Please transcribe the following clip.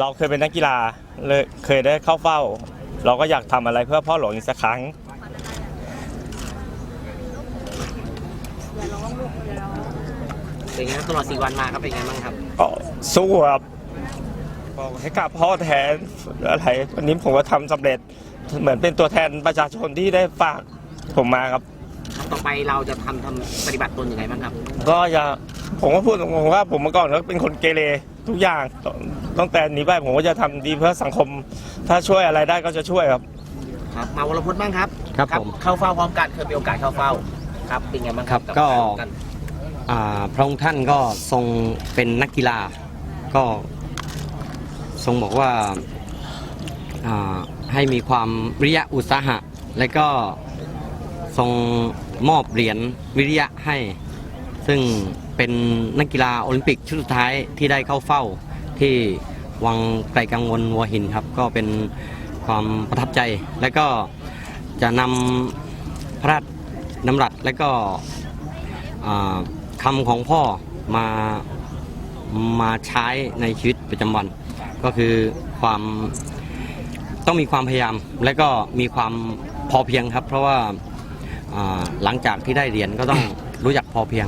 เราเคยเป็นนักกีฬาเลยเคยได้เข้าเฝ้า เราก็อยากทำอะไรเพื่อพ่อหลวงอีกสักครั้ง เป็นไงครับตลอด4วันมาครับเป็นไงบ้างครับ ก็สู้ครับบอกให้กลับพ่อแทนอะไรวันนี้ผมก็ทำสำเร็จเหมือนเป็นตัวแทนประชาชนที่ได้ฝากผมมาครับ ต่อไปเราจะทำทำปฏิบัติตนยังไงบ้างครับ ก็อย่าผมก็พูดตรงๆว่าผมเมื่อก่อนก็เป็นคนเกเร ทุกอย่างตั้งแต่นี้ไปผมก็จะทำดีเพื่อสังคม ถ้าช่วยอะไรได้ก็จะช่วยครับ ครับมาวรพจน์บ้างครับครับผมเข้าเฝ้าพร้อมกันเคยมีโอกาสเข้าเฝ้าครับเป็นไงบ้างครับครับก็ารร่วมนอ่าพระองค์ท่านก็ทรงเป็นนักกีฬา ก็ทรงบอกว่าอ่าให้มีความวิริยะอุตสาหะ และก็ทรงมอบเหรียญวิริยะให้ ซึ่งเป็นนักกีฬาโอลิมปิกชุดสุดท้ายที่ได้เข้าเฝ้าที่วังไกลกังวลวัวหินครับ ก็เป็นความประทับใจ และก็จะนำพระราชดำรัสและก็คำของพ่อมามาใช้ในชีวิตประจำวัน ก็คือความต้องมีความพยายาม และก็มีความพอเพียงครับ เพราะว่าหลังจากที่ได้เหรียญก็ต้องรู้จักพอเพียง